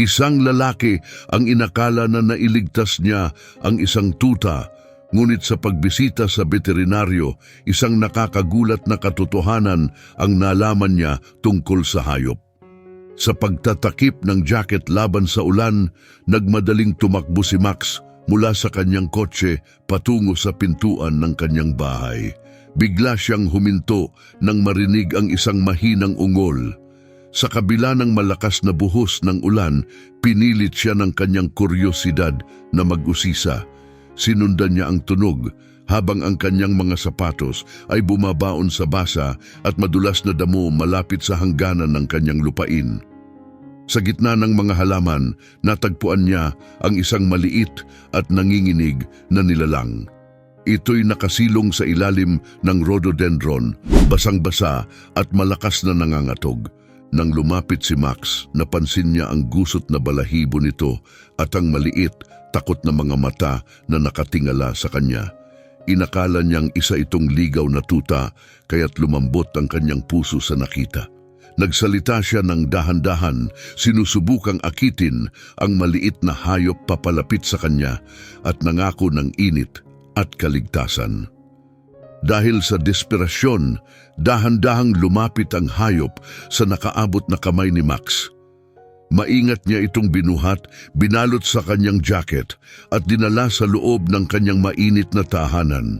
Isang lalaki ang inakala na nailigtas niya ang isang tuta, ngunit sa pagbisita sa veterinaryo, isang nakakagulat na katotohanan ang nalaman niya tungkol sa hayop. Sa pagtatakip ng jacket laban sa ulan, nagmadaling tumakbo si Max mula sa kanyang kotse patungo sa pintuan ng kanyang bahay. Bigla siyang huminto nang marinig ang isang mahinang ungol. Sa kabila ng malakas na buhos ng ulan, pinilit siya ng kanyang kuryosidad na mag-usisa. Sinundan niya ang tunog habang ang kanyang mga sapatos ay bumabaon sa basa at madulas na damo malapit sa hangganan ng kanyang lupain. Sa gitna ng mga halaman, natagpuan niya ang isang maliit at nanginginig na nilalang. Ito'y nakasilong sa ilalim ng rhododendron, basang-basa at malakas na nangangatog. Nang lumapit si Max, napansin niya ang gusot na balahibo nito at ang maliit, takot na mga mata na nakatingala sa kanya. Inakala niyang isa itong ligaw na tuta, kaya't lumambot ang kanyang puso sa nakita. Nagsalita siya ng dahan-dahan, sinusubukang akitin ang maliit na hayop papalapit sa kanya at nangako ng init at kaligtasan. Dahil sa desperasyon, dahan-dahang lumapit ang hayop sa nakaabot na kamay ni Max. Maingat niya itong binuhat, binalot sa kanyang jacket at dinala sa loob ng kanyang mainit na tahanan.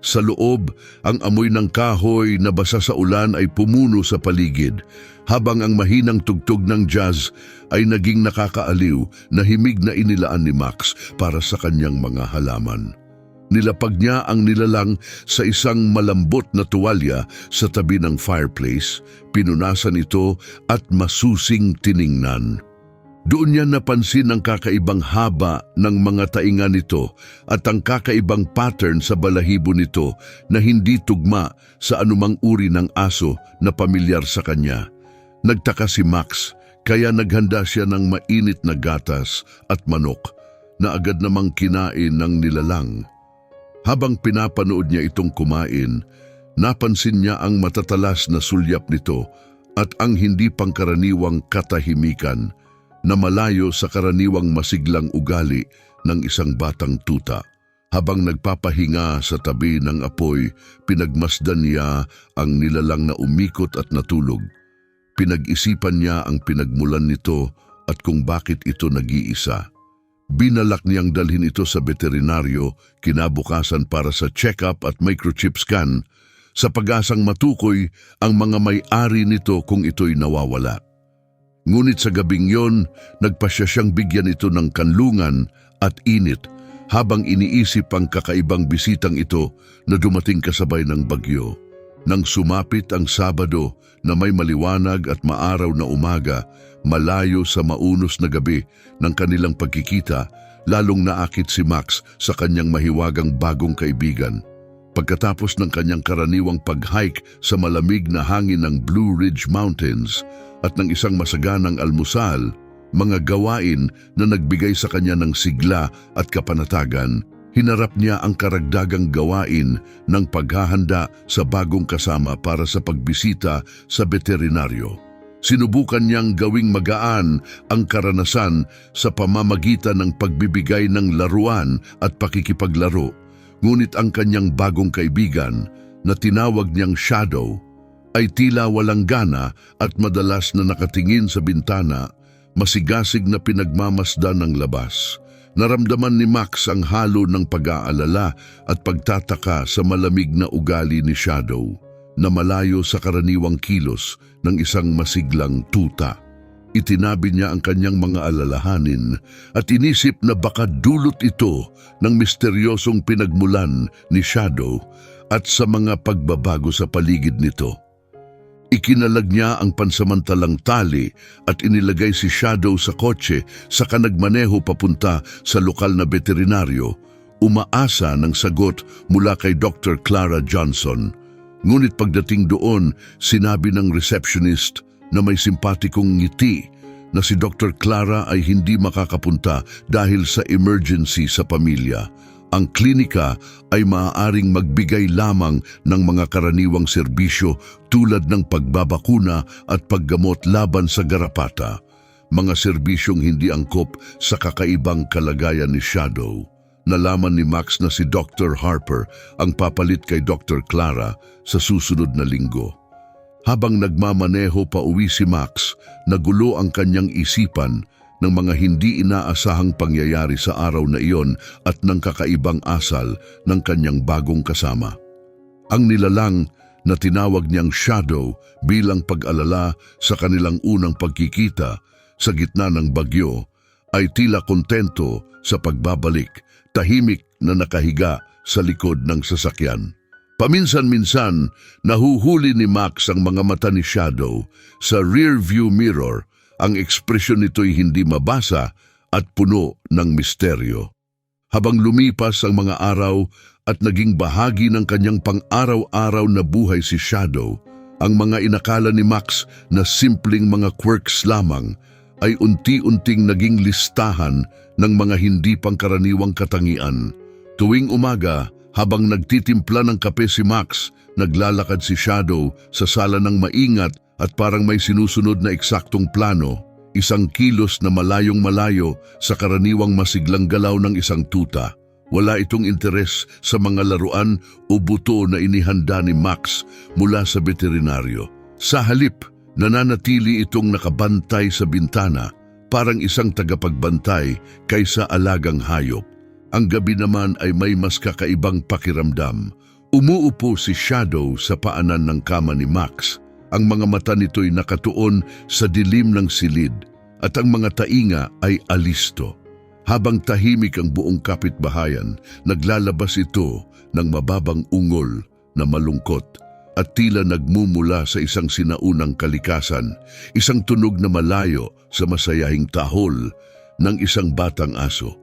Sa loob, ang amoy ng kahoy na basa sa ulan ay pumuno sa paligid, habang ang mahinang tugtog ng jazz ay naging nakakaaliw na himig na inilaan ni Max para sa kanyang mga halaman. Nilapag niya ang nilalang sa isang malambot na tuwalya sa tabi ng fireplace, pinunasan ito at masusing tiningnan. Doon niya napansin ang kakaibang haba ng mga tainga nito at ang kakaibang pattern sa balahibo nito na hindi tugma sa anumang uri ng aso na pamilyar sa kanya. Nagtaka si Max kaya naghanda siya ng mainit na gatas at manok na agad namang kinain ng nilalang. Habang pinapanood niya itong kumain, napansin niya ang matatalas na sulyap nito at ang hindi pangkaraniwang katahimikan na malayo sa karaniwang masiglang ugali ng isang batang tuta. Habang nagpapahinga sa tabi ng apoy, pinagmasdan niya ang nilalang na umikot at natulog. Pinag-isipan niya ang pinagmulan nito at kung bakit ito nag-iisa. Binalak niyang dalhin ito sa veterinaryo kinabukasan para sa check-up at microchip scan sa pag-asang matukoy ang mga may-ari nito kung ito'y nawawala. Ngunit sa gabing yon, nagpasya siyang bigyan ito ng kanlungan at init habang iniisip ang kakaibang bisitang ito na dumating kasabay ng bagyo. Nang sumapit ang Sabado na may maliwanag at maaraw na umaga, malayo sa maunos na gabi ng kanilang pagkikita, lalong naakit si Max sa kanyang mahiwagang bagong kaibigan. Pagkatapos ng kanyang karaniwang pag-hike sa malamig na hangin ng Blue Ridge Mountains at ng isang masaganang almusal, mga gawain na nagbigay sa kanya ng sigla at kapanatagan, hinarap niya ang karagdagang gawain ng paghahanda sa bagong kasama para sa pagbisita sa veterinaryo. Sinubukan niyang gawing magaan ang karanasan sa pamamagitan ng pagbibigay ng laruan at pakikipaglaro, ngunit ang kanyang bagong kaibigan na tinawag niyang Shadow ay tila walang gana at madalas na nakatingin sa bintana, masigasig na pinagmamasdan ng labas. Naramdaman ni Max ang halo ng pag-aalala at pagtataka sa malamig na ugali ni Shadow na malayo sa karaniwang kilos ng isang masiglang tuta. Itinabi niya ang kanyang mga alalahanin at inisip na baka dulot ito ng misteryosong pinagmulan ni Shadow at sa mga pagbabago sa paligid nito. Ikinalag niya ang pansamantalang tali at inilagay si Shadow sa kotse sa kanagmaneho papunta sa lokal na veterinaryo, umaasa ng sagot mula kay Dr. Clara Johnson. Ngunit pagdating doon, sinabi ng receptionist na may simpatikong ngiti na si Dr. Clara ay hindi makakapunta dahil sa emergency sa pamilya. Ang klinika ay maaaring magbigay lamang ng mga karaniwang serbisyo tulad ng pagbabakuna at paggamot laban sa garapata. mga serbisyong hindi angkop sa kakaibang kalagayan ni Shadow. Nalaman ni Max na si Dr. Harper ang papalit kay Dr. Clara sa susunod na linggo. Habang nagmamaneho pa uwi si Max, nagulo ang kanyang isipan ng mga hindi inaasahang pangyayari sa araw na iyon at ng kakaibang asal ng kanyang bagong kasama. Ang nilalang na tinawag niyang Shadow bilang pag-alala sa kanilang unang pagkikita sa gitna ng bagyo ay tila kontento sa pagbabalik, tahimik na nakahiga sa likod ng sasakyan. Paminsan-minsan, nahuhuli ni Max ang mga mata ni Shadow sa rear view mirror. Ang ekspresyon nito'y hindi mabasa at puno ng misteryo. Habang lumipas ang mga araw at naging bahagi ng kanyang pang-araw-araw na buhay si Shadow, ang mga inakala ni Max na simpleng mga quirks lamang ay unti-unting naging listahan ng mga hindi pangkaraniwang katangian. Tuwing umaga, habang nagtitimpla ng kape si Max, naglalakad si Shadow sa sala ng maingat at parang may sinusunod na eksaktong plano, isang kilos na malayong malayo sa karaniwang masiglang galaw ng isang tuta. Wala itong interes sa mga laruan o buto na inihanda ni Max mula sa veterinaryo. Sa halip, nananatili itong nakabantay sa bintana, parang isang tagapagbantay kaysa alagang hayop. Ang gabi naman ay may mas kakaibang pakiramdam. Umuupo si Shadow sa paanan ng kama ni Max. Ang mga mata nito'y nakatuon sa dilim ng silid at ang mga tainga ay alisto. Habang tahimik ang buong kapitbahayan, naglalabas ito ng mababang ungol na malungkot at tila nagmumula sa isang sinaunang kalikasan, isang tunog na malayo sa masayahing tahol ng isang batang aso.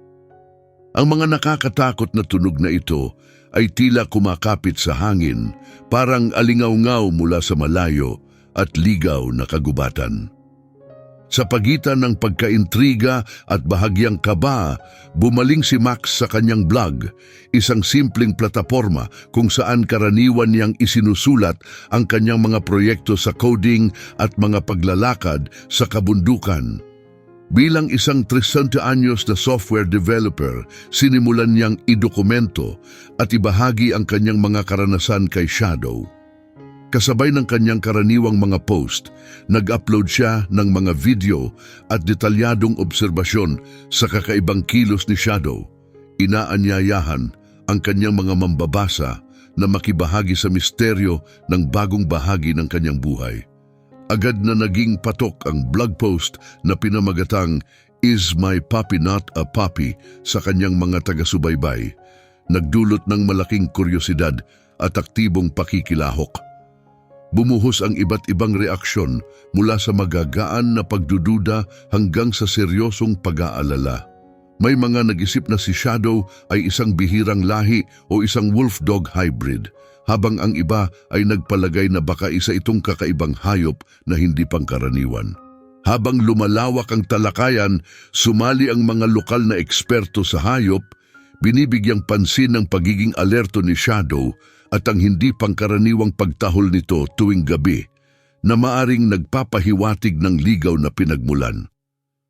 Ang mga nakakatakot na tunog na ito ay tila kumakapit sa hangin, parang alingaw-ngaw mula sa malayo at ligaw na kagubatan. Sa pagitan ng pagkaintriga at bahagyang kaba, bumaling si Max sa kanyang blog, isang simpleng plataforma kung saan karaniwan niyang isinusulat ang kanyang mga proyekto sa coding at mga paglalakad sa kabundukan. Bilang isang 30 anyos na software developer, sinimulan niyang idokumento at ibahagi ang kanyang mga karanasan kay Shadow. Kasabay ng kanyang karaniwang mga post, nag-upload siya ng mga video at detalyadong obserbasyon sa kakaibang kilos ni Shadow. Inaanyayahan ang kanyang mga mambabasa na makibahagi sa misteryo ng bagong bahagi ng kanyang buhay. Agad na naging patok ang blog post na pinamagatang Is My Puppy Not a Puppy sa kanyang mga taga-subaybay. Nagdulot ng malaking kuryosidad at aktibong pakikilahok. Bumuhos ang iba't ibang reaksyon mula sa magagaan na pagdududa hanggang sa seryosong pag-aalala. May mga nag-isip na si Shadow ay isang bihirang lahi o isang wolf dog hybrid habang ang iba ay nagpalagay na baka isa itong kakaibang hayop na hindi pangkaraniwan. Habang lumalawak ang talakayan, sumali ang mga lokal na eksperto sa hayop, binibigyang pansin ng pagiging alerto ni Shadow at ang hindi pangkaraniwang pagtahol nito tuwing gabi na maaring nagpapahiwatig ng ligaw na pinagmulan.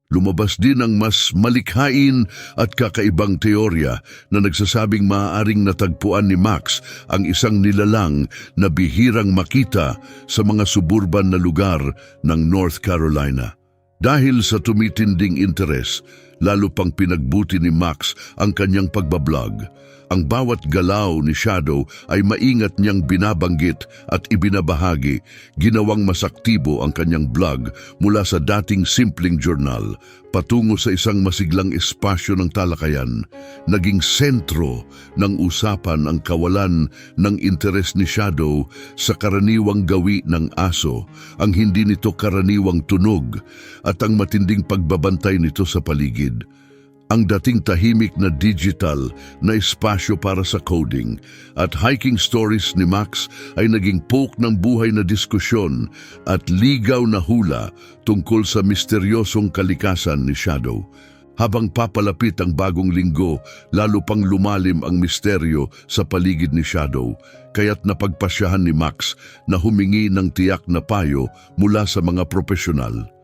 Lumabas din ang mas malikhain at kakaibang teorya na nagsasabing maaaring natagpuan ni Max ang isang nilalang na bihirang makita sa mga suburban na lugar ng North Carolina. Dahil sa tumitinding interes, lalo pang pinagbuti ni Max ang kanyang pagbablog. Ang bawat galaw ni Shadow ay maingat niyang binabanggit at ibinabahagi, ginawang masaktibo ang kanyang blog mula sa dating simpleng journal patungo sa isang masiglang espasyo ng talakayan, naging sentro ng usapan ang kawalan ng interes ni Shadow sa karaniwang gawi ng aso, ang hindi nito karaniwang tunog at ang matinding pagbabantay nito sa paligid ang dating tahimik na digital na espasyo para sa coding at hiking stories ni Max ay naging poke ng buhay na diskusyon at ligaw na hula tungkol sa misteryosong kalikasan ni Shadow. Habang papalapit ang bagong linggo, lalo pang lumalim ang misteryo sa paligid ni Shadow, kaya't napagpasyahan ni Max na humingi ng tiyak na payo mula sa mga profesional.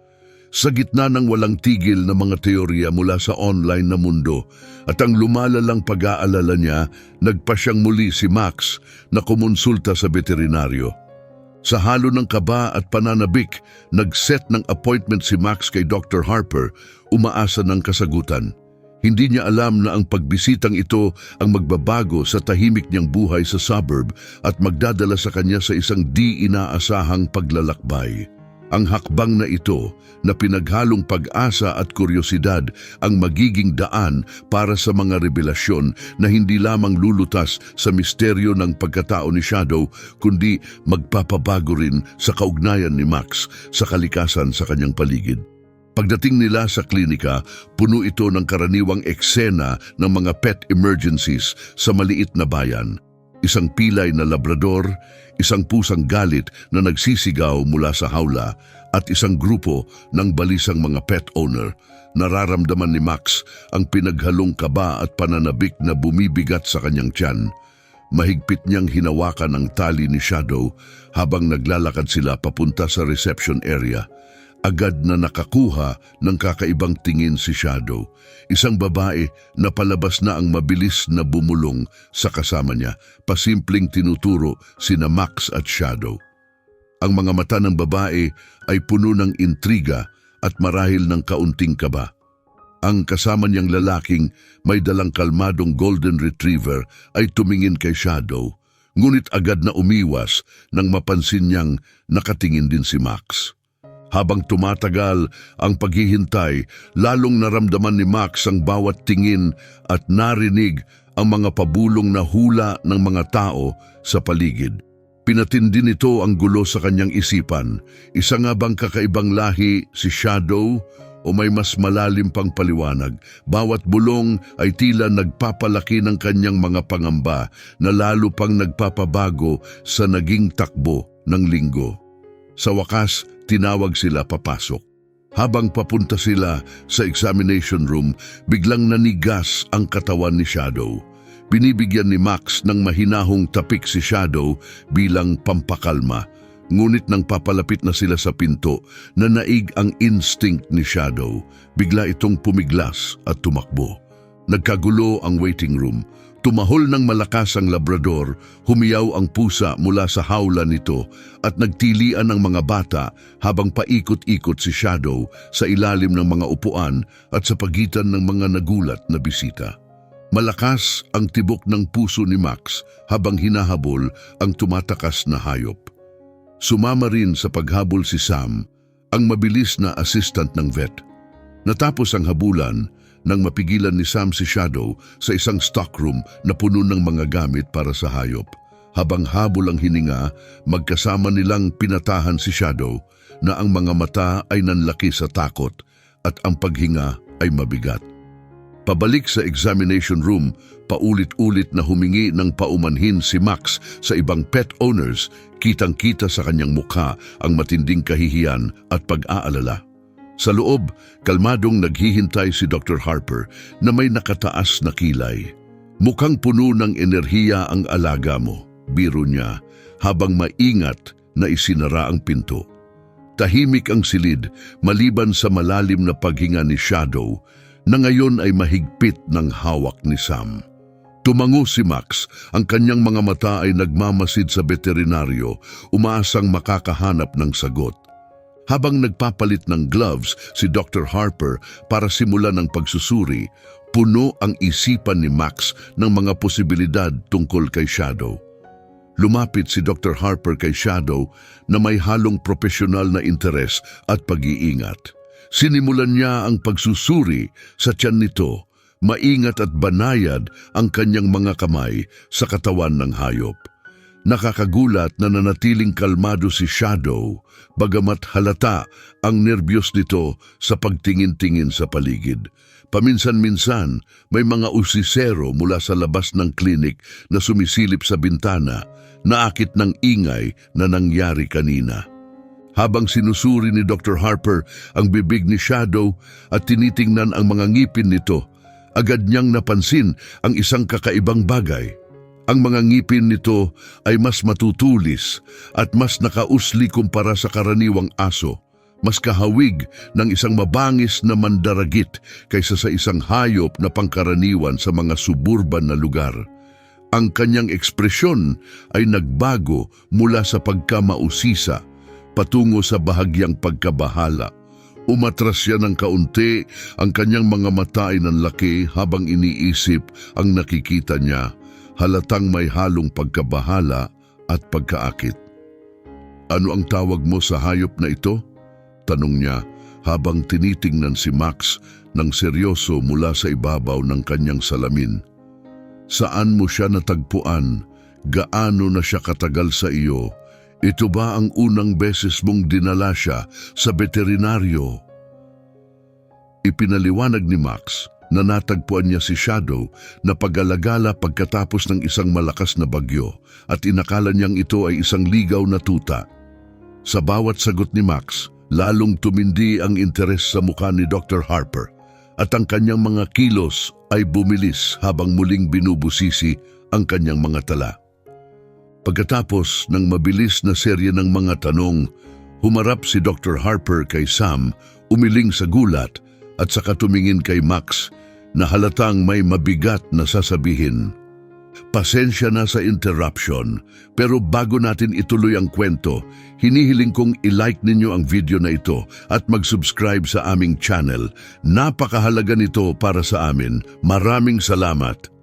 Sa gitna ng walang tigil na mga teorya mula sa online na mundo at ang lumalalang pag-aalala niya, nagpa siyang muli si Max na kumonsulta sa veterinaryo. Sa halo ng kaba at pananabik, nag-set ng appointment si Max kay Dr. Harper, umaasa ng kasagutan. Hindi niya alam na ang pagbisitang ito ang magbabago sa tahimik niyang buhay sa suburb at magdadala sa kanya sa isang di inaasahang paglalakbay. Ang hakbang na ito na pinaghalong pag-asa at kuryosidad ang magiging daan para sa mga revelasyon na hindi lamang lulutas sa misteryo ng pagkatao ni Shadow kundi magpapabago rin sa kaugnayan ni Max sa kalikasan sa kanyang paligid. Pagdating nila sa klinika, puno ito ng karaniwang eksena ng mga pet emergencies sa maliit na bayan. Isang pilay na labrador, isang pusang galit na nagsisigaw mula sa hawla, at isang grupo ng balisang mga pet owner. Nararamdaman ni Max ang pinaghalong kaba at pananabik na bumibigat sa kanyang tiyan. Mahigpit niyang hinawakan ang tali ni Shadow habang naglalakad sila papunta sa reception area. Agad na nakakuha ng kakaibang tingin si Shadow. Isang babae na palabas na ang mabilis na bumulong sa kasama niya, pasimpleng tinuturo sina Max at Shadow. Ang mga mata ng babae ay puno ng intriga at marahil ng kaunting kaba. Ang kasama niyang lalaking may dalang kalmadong golden retriever ay tumingin kay Shadow, ngunit agad na umiwas nang mapansin niyang nakatingin din si Max. Habang tumatagal ang paghihintay, lalong naramdaman ni Max ang bawat tingin at narinig ang mga pabulong na hula ng mga tao sa paligid. Pinatindi nito ang gulo sa kanyang isipan. Isa nga bang kakaibang lahi si Shadow o may mas malalim pang paliwanag? Bawat bulong ay tila nagpapalaki ng kanyang mga pangamba na lalo pang nagpapabago sa naging takbo ng linggo. Sa wakas, tinawag sila papasok. Habang papunta sila sa examination room, biglang nanigas ang katawan ni Shadow. Binibigyan ni Max ng mahinahong tapik si Shadow bilang pampakalma. Ngunit nang papalapit na sila sa pinto, nanaig ang instinct ni Shadow. Bigla itong pumiglas at tumakbo. Nagkagulo ang waiting room. Tumahol ng malakas ang labrador, humiyaw ang pusa mula sa hawla nito at nagtilian ng mga bata habang paikot-ikot si Shadow sa ilalim ng mga upuan at sa pagitan ng mga nagulat na bisita. Malakas ang tibok ng puso ni Max habang hinahabol ang tumatakas na hayop. Sumama rin sa paghabol si Sam, ang mabilis na assistant ng vet. Natapos ang habulan, nang mapigilan ni Sam si Shadow sa isang stockroom na puno ng mga gamit para sa hayop. Habang habol ang hininga, magkasama nilang pinatahan si Shadow na ang mga mata ay nanlaki sa takot at ang paghinga ay mabigat. Pabalik sa examination room, paulit-ulit na humingi ng paumanhin si Max sa ibang pet owners, kitang-kita sa kanyang mukha ang matinding kahihiyan at pag-aalala. Sa loob, kalmadong naghihintay si Dr. Harper na may nakataas na kilay. Mukhang puno ng enerhiya ang alaga mo, biro niya, habang maingat na isinara ang pinto. Tahimik ang silid maliban sa malalim na paghinga ni Shadow na ngayon ay mahigpit ng hawak ni Sam. Tumango si Max, ang kanyang mga mata ay nagmamasid sa veterinaryo, umaasang makakahanap ng sagot. Habang nagpapalit ng gloves si Dr. Harper para simulan ang pagsusuri, puno ang isipan ni Max ng mga posibilidad tungkol kay Shadow. Lumapit si Dr. Harper kay Shadow na may halong profesional na interes at pag-iingat. Sinimulan niya ang pagsusuri sa tiyan nito, maingat at banayad ang kanyang mga kamay sa katawan ng hayop. Nakakagulat na nanatiling kalmado si Shadow, bagamat halata ang nervyos nito sa pagtingin-tingin sa paligid. Paminsan-minsan, may mga usisero mula sa labas ng klinik na sumisilip sa bintana, naakit ng ingay na nangyari kanina. Habang sinusuri ni Dr. Harper ang bibig ni Shadow at tinitingnan ang mga ngipin nito, agad niyang napansin ang isang kakaibang bagay – ang mga ngipin nito ay mas matutulis at mas nakausli kumpara sa karaniwang aso. Mas kahawig ng isang mabangis na mandaragit kaysa sa isang hayop na pangkaraniwan sa mga suburban na lugar. Ang kanyang ekspresyon ay nagbago mula sa pagkamausisa patungo sa bahagyang pagkabahala. Umatras siya ng kaunti, ang kanyang mga mata ay nanlaki habang iniisip ang nakikita niya, halatang may halong pagkabahala at pagkaakit. Ano ang tawag mo sa hayop na ito? Tanong niya habang tinitingnan si Max ng seryoso mula sa ibabaw ng kanyang salamin. Saan mo siya natagpuan? Gaano na siya katagal sa iyo? Ito ba ang unang beses mong dinala siya sa veterinaryo? Ipinaliwanag ni Max na natagpuan niya si Shadow na pag-alagala pagkatapos ng isang malakas na bagyo at inakala niyang ito ay isang ligaw na tuta. Sa bawat sagot ni Max, lalong tumindi ang interes sa mukha ni Dr. Harper at ang kanyang mga kilos ay bumilis habang muling binubusisi ang kanyang mga tala. Pagkatapos ng mabilis na serye ng mga tanong, humarap si Dr. Harper kay Sam, umiling sa gulat at saka tumingin kay Max na halatang may mabigat na sasabihin. Pasensya na sa interruption, pero bago natin ituloy ang kwento, hinihiling kong i-like ninyo ang video na ito at mag-subscribe sa aming channel. Napakahalaga nito para sa amin. Maraming salamat.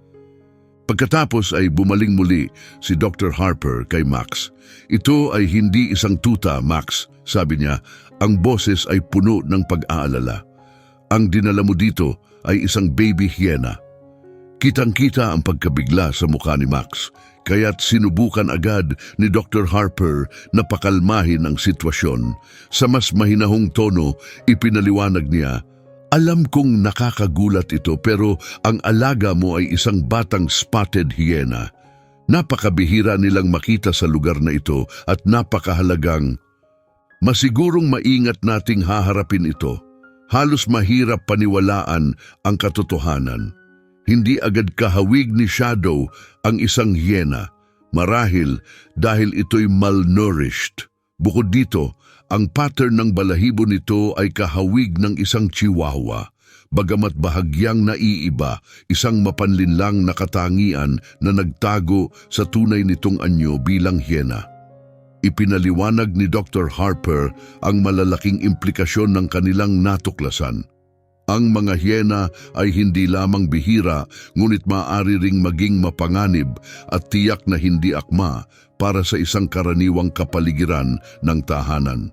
Pagkatapos ay bumaling muli si Dr. Harper kay Max. Ito ay hindi isang tuta, Max, sabi niya. Ang boses ay puno ng pag-aalala. Ang dinala mo dito ay isang baby hyena. Kitang-kita ang pagkabigla sa mukha ni Max, kaya't sinubukan agad ni Dr. Harper na pakalmahin ang sitwasyon. Sa mas mahinahong tono, ipinaliwanag niya, Alam kong nakakagulat ito pero ang alaga mo ay isang batang spotted hyena. Napakabihira nilang makita sa lugar na ito at napakahalagang Masigurong maingat nating haharapin ito. Halos mahirap paniwalaan ang katotohanan. Hindi agad kahawig ni Shadow ang isang hyena. Marahil dahil ito'y malnourished. Bukod dito, ang pattern ng balahibo nito ay kahawig ng isang chihuahua. Bagamat bahagyang naiiba, isang mapanlinlang na katangian na nagtago sa tunay nitong anyo bilang hyena. Ipinaliwanag ni Dr. Harper ang malalaking implikasyon ng kanilang natuklasan. Ang mga hyena ay hindi lamang bihira, ngunit maaari ring maging mapanganib at tiyak na hindi akma para sa isang karaniwang kapaligiran ng tahanan.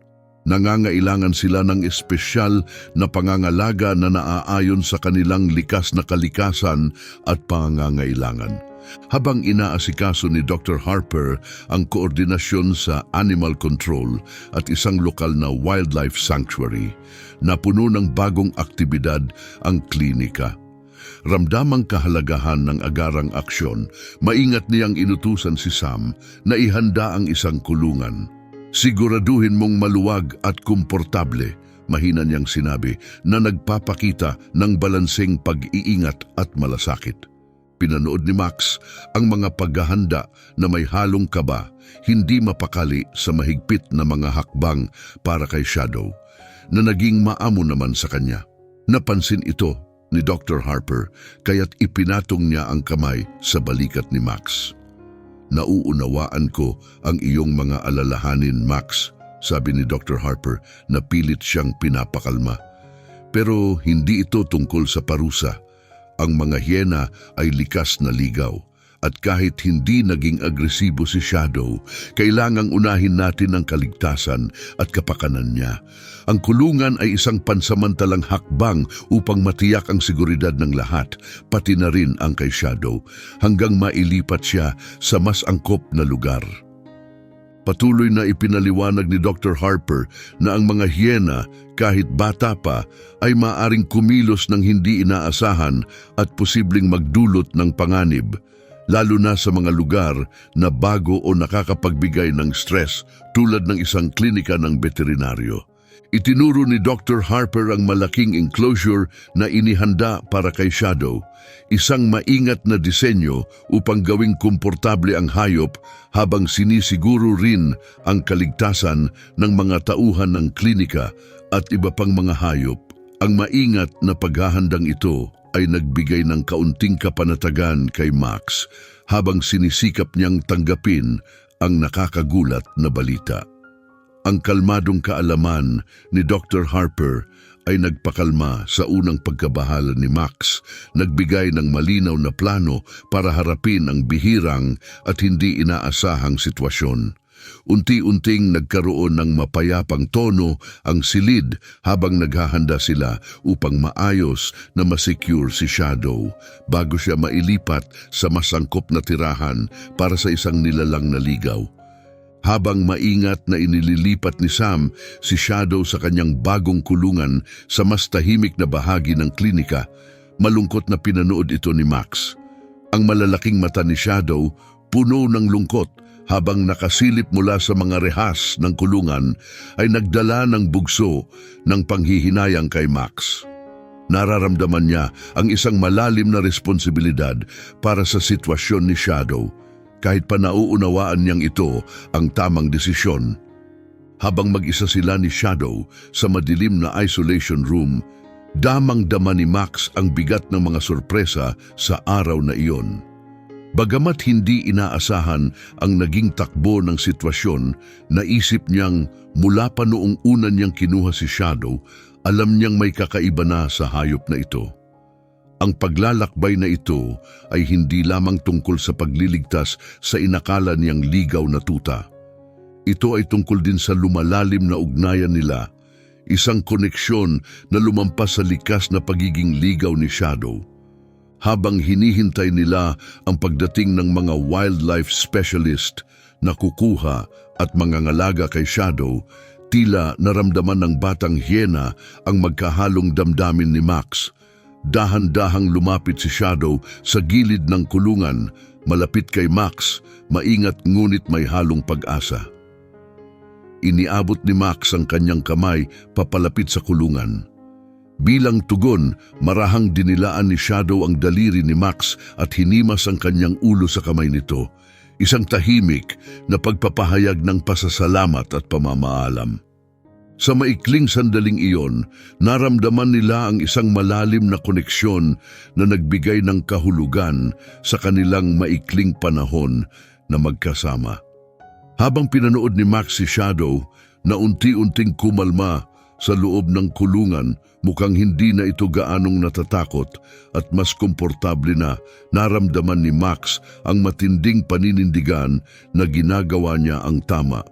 Nangangailangan sila ng espesyal na pangangalaga na naaayon sa kanilang likas na kalikasan at pangangailangan. Habang inaasikaso ni Dr. Harper ang koordinasyon sa animal control at isang lokal na wildlife sanctuary, napuno ng bagong aktibidad ang klinika. Ramdamang kahalagahan ng agarang aksyon, maingat niyang inutusan si Sam na ihanda ang isang kulungan. Siguraduhin mong maluwag at komportable, mahina niyang sinabi na nagpapakita ng balanseng pag-iingat at malasakit. Pinanood ni Max ang mga paghahanda na may halong kaba, hindi mapakali sa mahigpit na mga hakbang para kay Shadow, na naging maamo naman sa kanya. Napansin ito ni Dr. Harper kaya't ipinatong niya ang kamay sa balikat ni Max. Nauunawaan ko ang iyong mga alalahanin, Max, sabi ni Dr. Harper na pilit siyang pinapakalma. Pero hindi ito tungkol sa parusa. Ang mga hyena ay likas na ligaw at kahit hindi naging agresibo si Shadow, kailangang unahin natin ang kaligtasan at kapakanan niya. Ang kulungan ay isang pansamantalang hakbang upang matiyak ang seguridad ng lahat, pati na rin ang kay Shadow, hanggang mailipat siya sa mas angkop na lugar. Patuloy na ipinaliwanag ni Dr. Harper na ang mga hyena, kahit bata pa, ay maaring kumilos ng hindi inaasahan at posibleng magdulot ng panganib, lalo na sa mga lugar na bago o nakakapagbigay ng stress tulad ng isang klinika ng veterinaryo. Itinuro ni Dr. Harper ang malaking enclosure na inihanda para kay Shadow, isang maingat na disenyo upang gawing komportable ang hayop habang sinisiguro rin ang kaligtasan ng mga tauhan ng klinika at iba pang mga hayop. Ang maingat na paghahandang ito ay nagbigay ng kaunting kapanatagan kay Max habang sinisikap niyang tanggapin ang nakakagulat na balita. Ang kalmadong kaalaman ni Dr. Harper ay nagpakalma sa unang pagkabahala ni Max, nagbigay ng malinaw na plano para harapin ang bihirang at hindi inaasahang sitwasyon. Unti-unting nagkaroon ng mapayapang tono ang silid habang naghahanda sila upang maayos na masecure si Shadow bago siya mailipat sa masangkop na tirahan para sa isang nilalang na ligaw. Habang maingat na inililipat ni Sam si Shadow sa kanyang bagong kulungan sa mas tahimik na bahagi ng klinika, malungkot na pinanood ito ni Max. Ang malalaking mata ni Shadow puno ng lungkot habang nakasilip mula sa mga rehas ng kulungan ay nagdala ng bugso ng panghihinayang kay Max. Nararamdaman niya ang isang malalim na responsibilidad para sa sitwasyon ni Shadow kahit pa nauunawaan niyang ito ang tamang desisyon. Habang mag-isa sila ni Shadow sa madilim na isolation room, damang-dama ni Max ang bigat ng mga sorpresa sa araw na iyon. Bagamat hindi inaasahan ang naging takbo ng sitwasyon, naisip niyang mula pa noong una niyang kinuha si Shadow, alam niyang may kakaiba na sa hayop na ito. Ang paglalakbay na ito ay hindi lamang tungkol sa pagliligtas sa inakala niyang ligaw na tuta. Ito ay tungkol din sa lumalalim na ugnayan nila, isang koneksyon na lumampas sa likas na pagiging ligaw ni Shadow. Habang hinihintay nila ang pagdating ng mga wildlife specialist na kukuha at mangangalaga kay Shadow, tila naramdaman ng batang hyena ang magkahalong damdamin ni Max. Dahan-dahang lumapit si Shadow sa gilid ng kulungan, malapit kay Max, maingat ngunit may halong pag-asa. Iniabot ni Max ang kanyang kamay papalapit sa kulungan. Bilang tugon, marahang dinilaan ni Shadow ang daliri ni Max at hinimas ang kanyang ulo sa kamay nito, isang tahimik na pagpapahayag ng pasasalamat at pamamaalam. Sa maikling sandaling iyon, naramdaman nila ang isang malalim na koneksyon na nagbigay ng kahulugan sa kanilang maikling panahon na magkasama. Habang pinanood ni Max si Shadow na unti-unting kumalma sa loob ng kulungan, mukhang hindi na ito gaanong natatakot at mas komportable na naramdaman ni Max ang matinding paninindigan na ginagawa niya ang tama.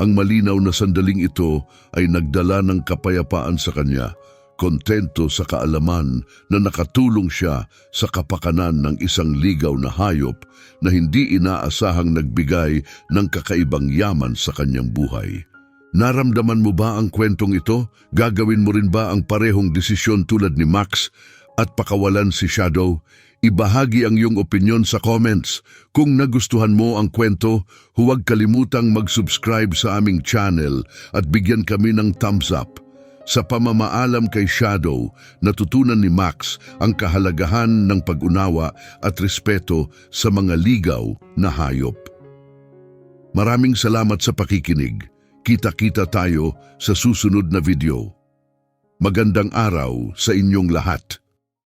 Ang malinaw na sandaling ito ay nagdala ng kapayapaan sa kanya, kontento sa kaalaman na nakatulong siya sa kapakanan ng isang ligaw na hayop na hindi inaasahang nagbigay ng kakaibang yaman sa kanyang buhay. Naramdaman mo ba ang kwentong ito? Gagawin mo rin ba ang parehong desisyon tulad ni Max at pakawalan si Shadow? Ibahagi ang iyong opinion sa comments. Kung nagustuhan mo ang kwento, huwag kalimutang mag-subscribe sa aming channel at bigyan kami ng thumbs up. Sa pamamaalam kay Shadow, natutunan ni Max ang kahalagahan ng pag-unawa at respeto sa mga ligaw na hayop. Maraming salamat sa pakikinig. Kita-kita tayo sa susunod na video. Magandang araw sa inyong lahat.